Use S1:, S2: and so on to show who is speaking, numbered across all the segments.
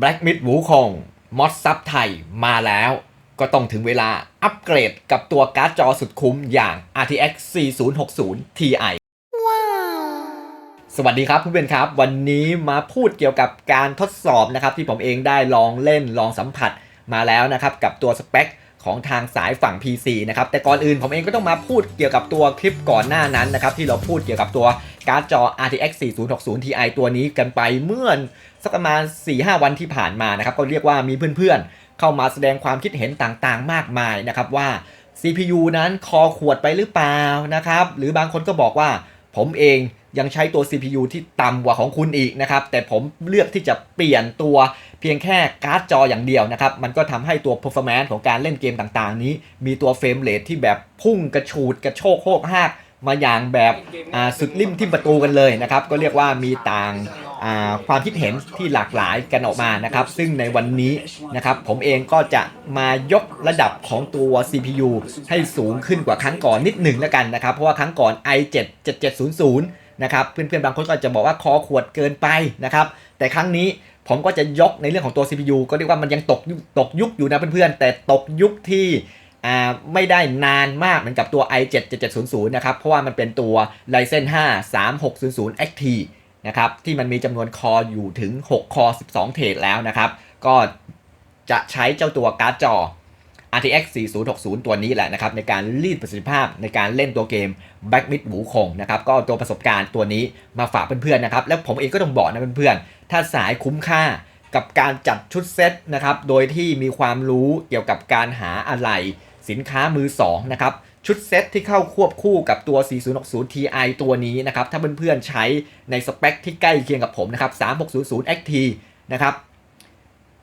S1: Black Myth หูคงมอดซับไทยมาแล้ว ก็ต้องถึงเวลาอัปเกรดกับตัวการ์ดจอสุดคุ้มอย่าง RTX 4060 Ti สวัสดีครับผู้เป็นครับ วันนี้มาพูดเกี่ยวกับการทดสอบนะครับ ที่ผมเองได้ลองเล่นลองสัมผัสมาแล้วนะครับ กับตัวสเปค ของทางสายฝั่ง PC นะครับ แต่ก่อนอื่นผมเองก็ต้องมาพูดเกี่ยวกับตัวคลิปก่อนหน้านั้นนะครับที่เราพูดเกี่ยวกับตัวการ์ดจอ RTX 4060 Ti ตัวนี้กันไปเมื่อสักประมาณ 4-5 วันที่ผ่านมานะครับก็เรียกว่ามีเพื่อนๆ เข้ามาแสดงความคิดเห็นต่างๆ มากมายนะครับว่า CPU นั้นคอขวดไปหรือเปล่านะครับหรือบางคนก็บอกว่าผมเองยังใช้ตัว CPU ที่ต่ำกว่าของคุณอีกนะครับ แต่ผมเลือกที่จะเปลี่ยนตัว เพียงแค่การ์ดจออย่างเดียวนะครับมันก็ทำให้ตัว performance ของการเล่นเกมต่างๆ นี้ มีตัวเฟรมเรทที่แบบพุ่งกระฉูดกระโชกโคกหากมาอย่างแบบอ่าสุดริมทิ่มประตูกันเลยนะครับก็เรียกว่ามีต่างอ่าความคิดเห็นที่หลากหลายกันออกมานะครับ ซึ่งในวันนี้นะครับผมเองก็จะมายกระดับของตัว CPU ให้สูงขึ้นกว่าครั้งก่อนนิดหนึ่งแล้วกันนะครับ เพราะว่าครั้งก่อน i7 7700 นะครับ เพื่อนๆบางคนก็จะบอกว่าคอขวดเกินไปนะครับ แต่ครั้งนี้ ผมก็จะยกในเรื่องของตัว CPU ก็เรียกว่ามันยังตกตกยุคอยู่นะเพื่อนๆ แต่ตกยุคที่อ่าไม่ได้นานมากเหมือนกับตัว i7 7700 นะครับ เพราะว่ามันเป็นตัว Ryzen 5 3600 XT นะครับ ที่มันมีจำนวนคออยู่ถึง 6 คอ 12 เทรดแล้วนะครับ ก็จะใช้เจ้าตัวการ์ดจอ RTX 4060 ตัวนี้แหละนะครับในการรีดประสิทธิภาพในการเล่นตัวเกม Back Mid หมูคงนะครับก็ตัวประสบการณ์ตัวนี้มาฝากเพื่อนๆนะครับแล้วผมเองก็ต้องบอกนะเพื่อนๆ ถ้าสายคุ้มค่ากับการจัดชุดเซตนะครับโดยที่มีความรู้เกี่ยวกับการหาอะไรสินค้ามือ2นะครับชุดเซตที่เข้าควบคู่กับตัว 4060 Ti ตัวนี้นะครับถ้าเพื่อนๆใช้ในสเปคที่ใกล้เคียงกับผมนะครับ 3600 XT นะครับ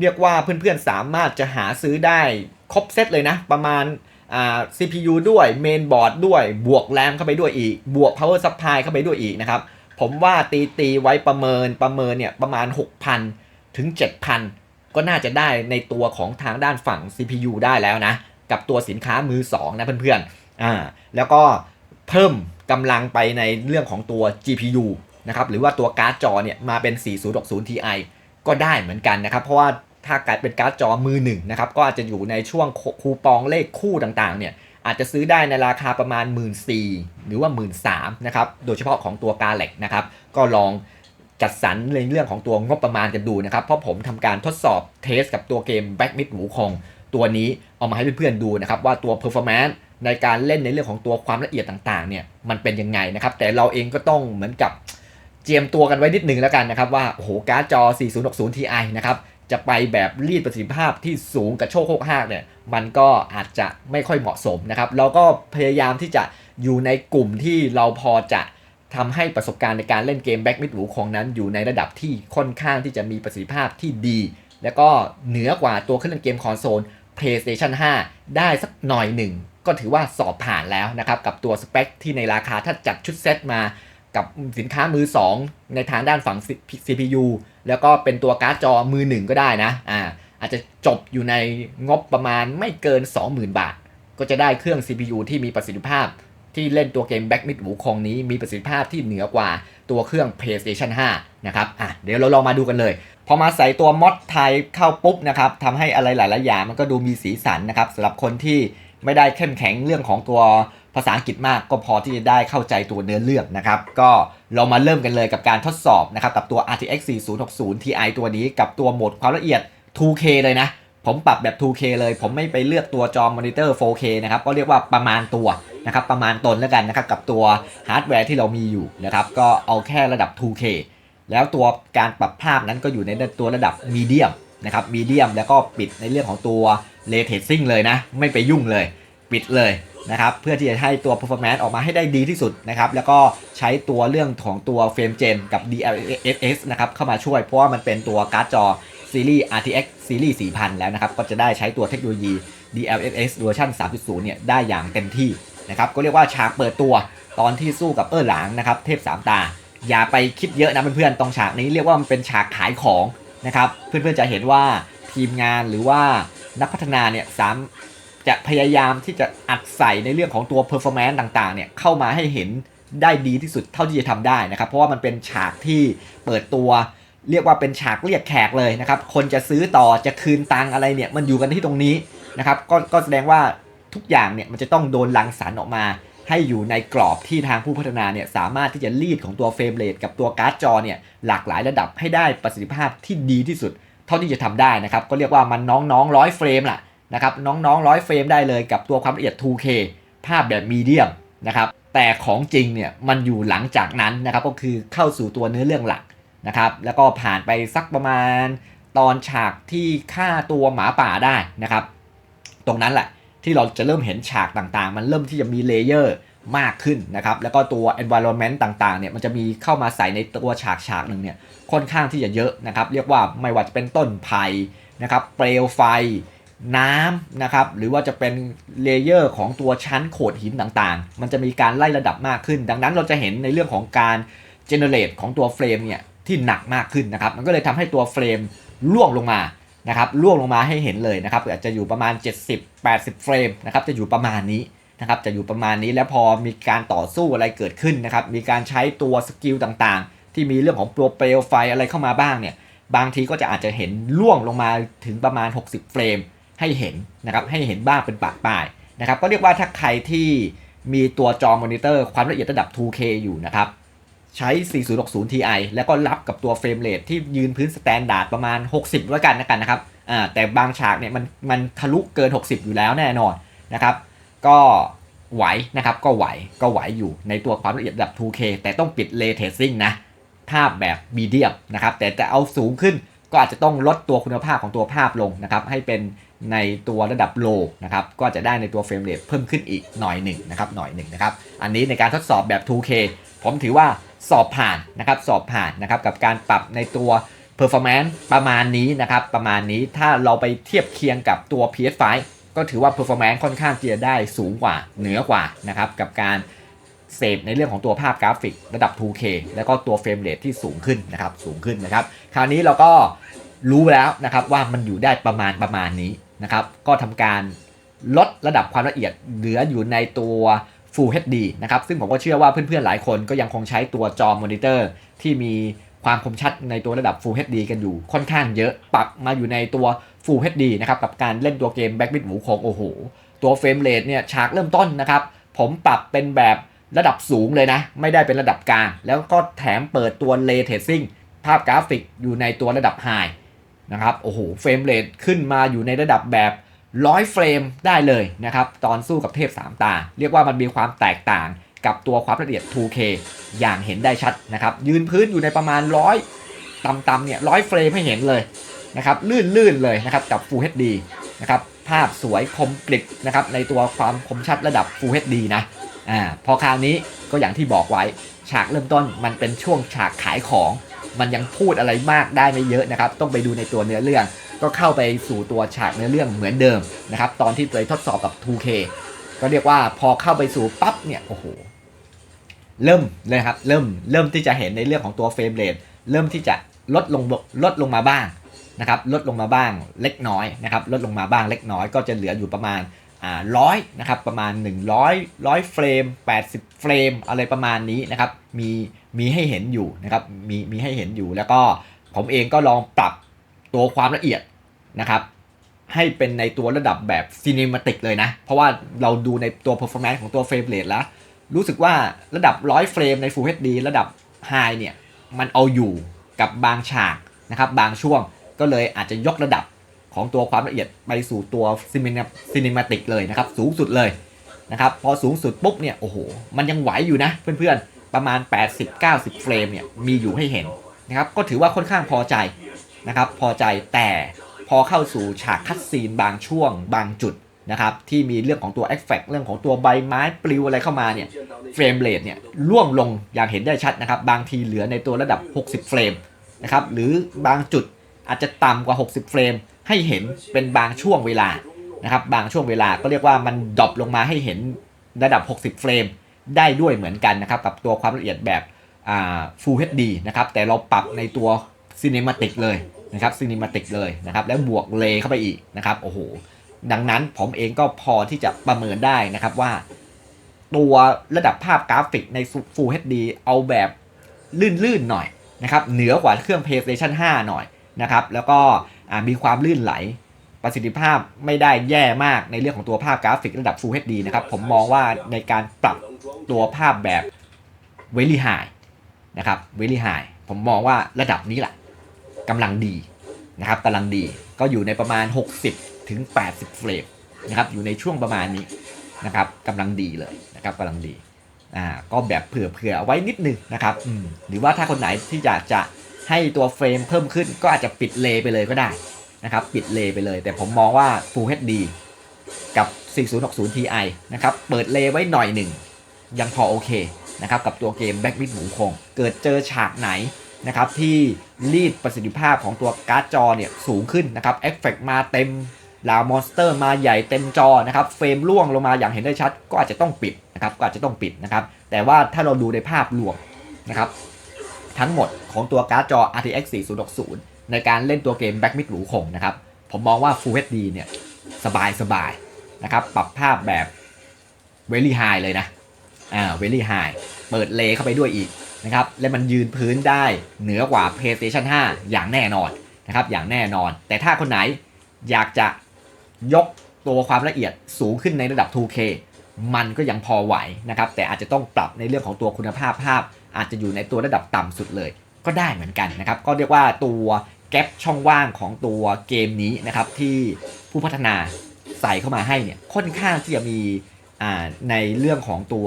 S1: เรียกว่าเพื่อนๆสามารถจะหาซื้อได้ ครบเซตเลยนะ ประมาณอ่า CPU ด้วยเมนบอร์ดด้วยบวกแรมเข้าไปด้วยอีก บวก power supply เข้าไปด้วยอีกนะครับ ผมว่าตีตีไว้ประเมินประเมินเนี่ยประมาณ 6,000 ถึง 7,000 ก็น่าจะได้ในตัวของทางด้านฝั่ง CPU ได้แล้วนะ กับตัวสินค้ามือ 2 นะเพื่อนๆอ่าแล้วก็เพิ่มกำลังไปในเรื่องของตัว GPU นะครับหรือว่าตัวการ์ดจอเนี่ยมาเป็น 4060 Ti ก็ได้เหมือนกันนะครับ เพราะว่า ถ้าการเป็นการ์ดจอมือหนึ่งนะครับก็อาจจะอยู่ในช่วงคูปองเลขคู่ต่างๆเนี่ยอาจจะซื้อได้ในราคาประมาณ 1 4ื่นหรือว่า 1 3ื่นนะครับโดยเฉพาะของตัวกาเล็กนะครับก็ลองจัดสรรในเรื่องของตัวงบประมาณกันดูนะครับ เพราะผมทำการทดสอบเทสกับตัวเกม Back Mid หมูคงตัวนี้เอามาให้เพื่อนๆดูนะครับว่าตัว performance ในการเล่นในเรื่องของตัวความละเอียดต่างๆเนี่ยมันเป็นยังไงนะครับแต่เราเองก็ต้องเหมือนกับเจียมตัวกันไว้นิดนึงแล้วกันนะครับว่าโอ้โหการ์ดจอ 4060 Ti นะครับ จะไปแบบรีดประสิทธิภาพที่สูงกระโชกโคกหากเนี่ยมันก็อาจจะไม่ค่อยเหมาะสมนะครับเราก็พยายามที่จะอยู่ในกลุ่มที่เราพอจะทำให้ประสบการณ์ในการเล่นเกมแบ็กมิดหูของนั้นอยู่ในระดับที่ค่อนข้างที่จะมีประสิทธิภาพที่ดี แล้วก็เหนือกว่าตัวเครื่องเล่นเกมคอนโซล PlayStation 5 ได้สักหน่อยหนึ่ง ก็ถือว่าสอบผ่านแล้วนะครับ กับตัวสเปคที่ในราคาถ้าจัดชุดเซตมากับสินค้ามือ 2 ในทางด้านฝั่ง CPU แล้วก็เป็นตัวการ์ดจอมือหนึ่งก็ได้นะอ่าอาจจะจบอยู่ในงบประมาณไม่เกิน 20,000 บาท ก็จะได้เครื่อง CPU ที่มีประสิทธิภาพ ที่เล่นตัวเกม Back Mid หูคงนี้มีประสิทธิภาพที่เหนือกว่าตัวเครื่อง PlayStation 5 นะครับอะเดี๋ยวเราลองมาดูกันเลย พอมาใส่ตัวมอดไทยเข้าปุ๊บนะครับทำให้อะไรหลายๆอย่างมันก็ดูมีสีสันนะครับสำหรับคนที่ไม่ได้เข้มแข็งเรื่องของตัว ภาษาอังกฤษมากก็พอที่จะได้เข้าใจตัวเนื้อเรื่องนะครับ ก็เรามาเริ่มกันเลยกับการทดสอบนะครับกับตัว RTX 4060 Ti ตัวนี้กับตัวโหมดความละเอียด 2K เลยนะ ผมปรับแบบ 2K เลย ผมไม่ไปเลือกตัวจอมอนิเตอร์ 4K นะครับ ก็เรียกว่าประมาณตัวนะครับประมาณตนแล้วกันนะครับกับตัวฮาร์ดแวร์ที่เรามีอยู่นะครับก็เอาแค่ระดับ 2K แล้วตัวการปรับภาพนั้นก็อยู่ในตัวระดับมีเดียมนะครับมีเดียมแล้วก็ปิดในเรื่องของตัวเลเทซิ่งเลยนะ ไม่ไปยุ่งเลย ปิดเลย นะครับเพื่อที่จะให้ตัว performance ออกมาให้ได้ดีที่สุดนะครับแล้วก็ใช้ตัวเรื่องของตัวเฟรมเจนกับ DLSS นะครับเข้ามาช่วยเพราะว่ามันเป็นตัวการ์ดจอซีรีส์ RTX ซีรีส์ 4000 แล้วนะครับ ก็จะได้ใช้ตัวเทคโนโลยี DLSS เวอร์ชัน3.0 เนี่ย ได้อย่างเต็มที่นะครับ ก็เรียกว่าฉากเปิดตัวตอนที่สู้กับเออหลางนะครับ เทพสามตา อย่าไปคิดเยอะนะเพื่อนๆ ตรงฉากนี้เรียกว่ามันเป็นฉากขายของนะครับ เพื่อนๆ จะเห็นว่าทีมงานหรือว่านักพัฒนาเนี่ยสาม จะพยายามที่จะอัดใส่ในเรื่องของตัว performance ต่างๆเนี่ยเข้ามาให้เห็นได้ดีที่สุดเท่าที่จะทำได้นะครับ เพราะว่ามันเป็นฉากที่เปิดตัว เรียกว่าเป็นฉากเรียกแขกเลยนะครับ คนจะซื้อต่อจะคืนตังอะไรเนี่ยมันอยู่กันที่ตรงนี้นะครับก็ก็แสดงว่าทุกอย่างเนี่ยมันจะต้องโดนลังสรรออกมาให้อยู่ในกรอบที่ทางผู้พัฒนาเนี่ยสามารถที่จะรีดของตัวเฟรมเรทกับตัวการ์ดจอเนี่ยหลากหลายระดับให้ได้ประสิทธิภาพที่ดีที่สุด เท่าที่จะทำได้นะครับ ก็เรียกว่ามันน้องๆร้อยเฟรมล่ะ นะครับน้องๆร้อยเฟรมได้เลยกับตัวความละเอียด 2K ภาพแบบมีเดียมนะครับแต่ของจริงเนี่ยมันอยู่หลังจากนั้นนะครับก็คือเข้าสู่ตัวเนื้อเรื่องหลักนะครับแล้วก็ผ่านไปสักประมาณตอนฉากที่ฆ่าตัวหมาป่าได้นะครับตรงนั้นแหละที่เราจะเริ่มเห็นฉากต่างๆ มันเริ่มที่จะมีเลเยอร์มากขึ้นนะครับแล้วก็ตัว environment ต่างๆเนี่ยมันจะมีเข้ามาใส่ในตัวฉากฉากหนึ่งเนี่ยค่อนข้างที่จะเยอะนะครับเรียกว่าไม่ว่าจะเป็นต้นไผ่นะครับเปลวไฟ น้ำนะครับหรือว่าจะเป็นเลเยอร์ของตัวชั้นโขดหินต่างๆ มันจะมีการไล่ระดับมากขึ้น ดังนั้นเราจะเห็นในเรื่องของการ generate ของตัวเฟรมเนี่ยที่หนักมากขึ้นนะครับมันก็เลยทำให้ตัวเฟรมล่วงลงมานะครับล่วงลงมาให้เห็นเลยนะครับอาจจะอยู่ประมาณ 70-80 เฟรมนะครับจะอยู่ประมาณนี้นะครับจะอยู่ประมาณนี้แล้วพอมีการต่อสู้อะไรเกิดขึ้นนะครับมีการใช้ตัวสกิลต่างๆ ที่มีเรื่องของโปรเปลไฟอะไรเข้ามาบ้างเนี่ยบางทีก็จะอาจจะเห็นล่วงลงมาถึงประมาณ 60 เฟรม ให้เห็นนะครับให้เห็นบ้างเป็นปากปลายนะครับก็เรียกว่าถ้าใครที่มีตัวจอมอนิเตอร์ความละเอียดระดับ 2K อยู่นะครับใช้ 4060 Ti แล้วก็รับกับตัวเฟรมเรทที่ยืนพื้นสแตนดาร์ดประมาณ 60แล้วกันนะกันนะครับอ่าแต่บางฉากเนี่ยมันมันทะลุเกิน 60 อยู่แล้วแน่นอนนะครับก็ไหวนะครับก็ไหวก็ไหวอยู่ในตัวความละเอียดระดับ 2K แต่ต้องปิด Ray Tracing นะภาพแบบมีเดียมนะครับแต่จะเอาสูงขึ้น ก็อาจจะต้องลดตัวคุณภาพของตัวภาพลงนะครับให้เป็นในตัวระดับโลนะครับก็จะได้ในตัวเฟรมเรทเพิ่มขึ้นอีกหน่อยหนึ่งนะครับหน่อยหนึ่งนะครับอันนี้ในการทดสอบแบบ 2K ผมถือว่าสอบผ่านนะครับสอบผ่านนะครับกับการปรับในตัว performance ประมาณนี้นะครับประมาณนี้ถ้าเราไปเทียบเคียงกับตัว PS5 ก็ถือว่า performance ค่อนข้างที่จะได้สูงกว่าเหนือกว่านะครับกับการ เสพในเรื่องของตัวภาพกราฟิกระดับ 2K แล้วก็ตัวเฟรมเรทที่สูงขึ้นนะครับสูงขึ้นนะครับคราวนี้เราก็รู้แล้วนะครับว่ามันอยู่ได้ประมาณประมาณนี้นะครับก็ทำการลดระดับความละเอียดเหลืออยู่ในตัว Full HD นะครับซึ่งผมก็เชื่อว่าเพื่อนๆหลายคนก็ยังคงใช้ตัวจอมอนิเตอร์ที่มีความคมชัดในตัวระดับ Full HD กันอยู่ค่อนข้างเยอะปรับมาอยู่ในตัว Full HD นะครับกับการเล่นตัวเกม Back บิ t หมูโคงโอ้โห ตัวเฟรมเรทเนี่ยฉากเริ่มต้นนะครับผมปรับเป็นแบบ ระดับสูงเลยนะ ไม่ได้เป็นระดับกลาง แล้วก็แถมเปิดตัว Ray Tracing ภาพกราฟิกอยู่ในตัวระดับ High นะครับโอ้โหเฟรมเรทขึ้นมาอยู่ในระดับแบบร้อยเฟรมได้เลยนะครับ ตอนสู้กับเทพ 3 ตา เรียกว่ามันมีความแตกต่างกับตัวความละเอียด 2K อย่างเห็นได้ชัดนะครับ ยืนพื้นอยู่ในประมาณร้อยต่ำๆเนี่ยร้อยเฟรมให้เห็นเลยนะครับ ลื่นๆเลยนะครับ กับ Full HD นะครับ ภาพสวยคมกริบนะครับ ในตัวความคมชัดระดับ Full HD นะ อ่าพอคราวนี้ก็อย่างที่บอกไว้ ฉากเริ่มต้นมันเป็นช่วงฉากขายของ มันยังพูดอะไรมากได้ไม่เยอะนะครับ ต้องไปดูในตัวเนื้อเรื่อง ก็เข้าไปสู่ตัวฉากเนื้อเรื่องเหมือนเดิมนะครับ ตอนที่ไปทดสอบกับ 2K ก็เรียกว่าพอเข้าไปสู่ปั๊บเนี่ยโอ้โหเริ่มเลยครับเริ่มเริ่มที่จะเห็นในเรื่องของตัวเฟรมเรทเริ่มที่จะลดลงลดลงมาบ้างนะครับลดลงมาบ้างเล็กน้อยนะครับลดลงมาบ้างเล็กน้อยก็จะเหลืออยู่ประมาณ ร้อยนะครับประมาณ 100 100เฟรม80 เฟรมอะไรประมาณนี้นะครับมีมีให้เห็นอยู่นะครับมีมีให้เห็นอยู่แล้วก็ผมเองก็ลองปรับตัวความละเอียดนะครับให้เป็นในตัวระดับแบบซีนิมาติกเลยนะ เพราะว่าเราดูในตัว performance ของตัวเฟรมเรทแล้ว รู้สึกว่าระดับ 100 เฟรมใน Full HD ระดับ High เนี่ย มันเอาอยู่กับบางฉากนะครับ บางช่วงก็เลยอาจจะยกระดับ ของตัวความละเอียดไปสู่ตัวซีนิมาติกเลยนะครับ สูงสุดเลยนะครับ พอสูงสุดปุ๊บเนี่ย โอ้โห มันยังไหวอยู่นะเพื่อนๆ ประมาณ 80-90 เฟรมเนี่ย มีอยู่ให้เห็นนะครับ ก็ถือว่าค่อนข้างพอใจนะครับ พอใจแต่พอเข้าสู่ฉากคัดซีนบางช่วงบางจุดนะครับที่มีเรื่องของตัวเอฟเฟกเรื่องของตัวใบไม้ปลิวอะไรเข้ามาเนี่ยเฟรมเรทเนี่ยล่วงลงอย่างเห็นได้ชัดนะครับ บางทีเหลือในตัวระดับ 60 เฟรมนะครับหรือบางจุดอาจจะต่ำกว่า 60 เฟรม ให้เห็นเป็นบางช่วงเวลานะครับ บางช่วงเวลาก็เรียกว่ามันดรอปลงมาให้เห็นระดับ 60 เฟรมได้ด้วยเหมือนกันนะครับ กับตัวความละเอียดแบบ Full HD นะครับ แต่เราปรับในตัว Cinematic เลยนะครับ Cinematic เลยนะครับ แล้วบวกเลเข้าไปอีกนะครับ โอ้โห ดังนั้นผมเองก็พอที่จะประเมินได้นะครับว่า ตัวระดับภาพกราฟิกใน Full HD เอาแบบลื่นๆหน่อยนะครับ เหนือกว่าเครื่อง PlayStation 5 หน่อยนะครับ แล้วก็ มีความลื่นไหล ประสิทธิภาพไม่ได้แย่มากในเรื่องของตัวภาพกราฟิกระดับ Full HD นะครับ ผมมองว่าในการปรับตัวภาพแบบ Very High นะครับ Very High ผมมองว่าระดับนี้แหละกำลังดีนะครับกำลังดีก็อยู่ในประมาณ 60 ถึง 80 เฟรมนะครับอยู่ในช่วงประมาณนี้นะครับกำลังดีเลยนะครับกำลังดีอ่าก็แบบเผื่อๆเอาไว้นิดนึงนะครับหรือว่าถ้าคนไหนที่อยากจะ ให้ตัวเฟรมเพิ่มขึ้นก็อาจจะปิดเลยไปเลยก็ได้นะครับปิดเลยไปเลย แต่ผมมองว่า Full HD กับ 4060 Ti นะครับเปิดเลยไว้หน่อยหนึ่ง ยังพอโอเคนะครับกับตัวเกมแบ็กมิดหมูคง เกิดเจอฉากไหนนะครับที่รีดประสิทธิภาพของตัวการ์ดจอเนี่ยสูงขึ้นนะครับเอฟเฟกมาเต็มลามอนสเตอร์มาใหญ่เต็มจอนะครับเฟรมล่วงลงมาอย่างเห็นได้ชัด ก็อาจจะต้องปิดนะครับก็อาจจะต้องปิดนะครับแต่ว่าถ้าเราดูในภาพรวมนะครับ ทั้งหมดของตัวการ์ดจอ RTX 4060 ในการเล่นตัวเกมแบ็กมิดหมูคงนะครับ ผมมองว่า Full HD เนี่ย สบายสบายๆนะครับ ปรับภาพแบบ very high เลยนะ อ่า very high เปิดเลเข้าไปด้วยอีกนะครับ และมันยืนพื้นได้เหนือกว่า PlayStation 5 อย่างแน่นอนนะครับ อย่างแน่นอน แต่ถ้าคนไหนอยากจะยกตัวความละเอียดสูงขึ้นในระดับ 2K มันก็ยังพอไหวนะครับแต่อาจจะต้องปรับในเรื่องของตัวคุณภาพภาพ อาจจะอยู่ในตัวระดับต่ำสุดเลย ก็ได้เหมือนกันนะครับก็เรียกว่าตัวแกลบช่องว่างของตัวเกมนี้นะครับที่ผู้พัฒนาใส่เข้ามาให้เนี่ยค่อนข้างที่จะมีในเรื่องของตัว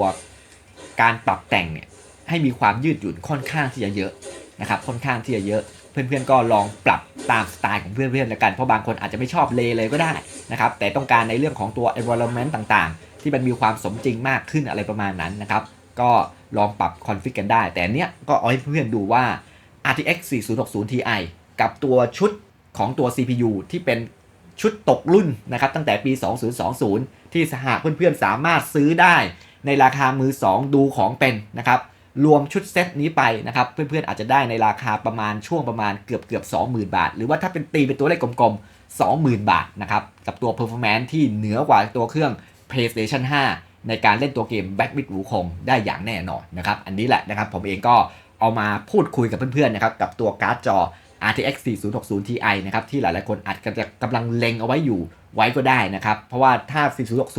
S1: การปรับแต่งเนี่ยให้มีความยืดหยุ่นค่อนข้างที่จะเยอะนะครับค่อนข้างที่จะเยอะ เพื่อนๆก็ลองปรับตามสไตล์ของเพื่อนๆแล้วกันเพราะบางคนอาจจะไม่ชอบเลเลยก็ได้นะครับแต่ต้องการในเรื่องของตัว environment ต่างๆ ที่มันมีความสมจริงมากขึ้นอะไรประมาณนั้นนะครับ ก็ลองปรับคอนฟิกกันได้ แต่เนี้ยก็เอาให้เพื่อนดูว่า RTX 4060 Ti กับตัวชุดของตัว CPU ที่เป็นชุดตกรุ่นนะครับ ตั้งแต่ปี 2020 ที่สหเพื่อนๆสามารถซื้อได้ในราคามือ 2 ดูของเป็นนะครับ รวมชุดเซตนี้ไปนะครับ เพื่อนๆอาจจะได้ในราคาประมาณช่วงประมาณเกือบเกือบ20,000 บาท หรือว่าถ้าเป็นตีเป็นตัวเลขกลมๆ 20,000 บาทนะครับ กับตัว performance ที่เหนือกว่าตัวเครื่อง PlayStation 5 ในการเล่นตัวเกม Back with Wukong ได้อย่างแน่นอนนะครับ อันนี้แหละนะครับผมเองก็เอามาพูดคุยกับเพื่อนๆนะครับกับตัวการ์ดจอ RTX 4060 Ti นะครับที่หลายๆคนอาจจะกำลังเล็งเอาไว้อยู่ไว้ก็ได้นะครับ เพราะว่าถ้า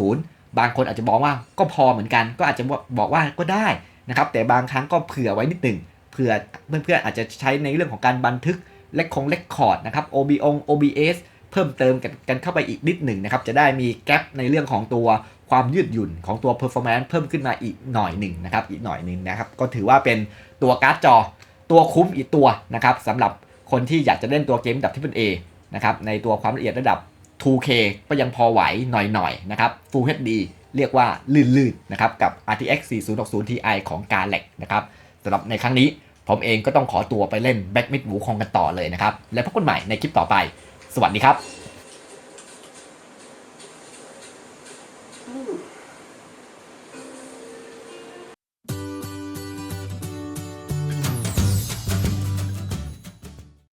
S1: 4060 บางคนอาจจะบอกว่าก็พอเหมือนกัน ก็อาจจะบอกว่าก็ได้นะครับแต่บางครั้งก็เผื่อไว้นิดหนึ่งเผื่อเพื่อนๆอาจจะใช้ในเรื่องของการบันทึกเลคคงเลคคอร์ดนะครับ OBO OBS เพิ่มเติมกันกันเข้าไปอีกนิดหนึ่งนะครับ จะได้มีแกลบในเรื่องของตัวความยืดหยุ่นของตัว performance เพิ่มขึ้นมาอีกหน่อยหนึ่งนะครับ อีกหน่อยหนึ่งนะครับ ก็ถือว่าเป็นตัวการ์ดจอตัวคุ้มอีกตัวนะครับสำหรับคนที่อยากจะเล่นตัวเกมระดับที่เป็น A นะครับ ในตัวความละเอียดระดับ 2K ก็ยังพอไหวหน่อยๆนะครับ Full HD เรียกว่าลื่นๆนะครับกับ RTX 4060 Ti ของ g a l a x นะครับสำหรับในครั้งนี้ผมเองก็ต้องขอตัวไปเล่น Back Mid หมูคองกันต่อเลยนะครับ แล้วพบกันใหม่ในคลิปต่อไป สวัสดีครับ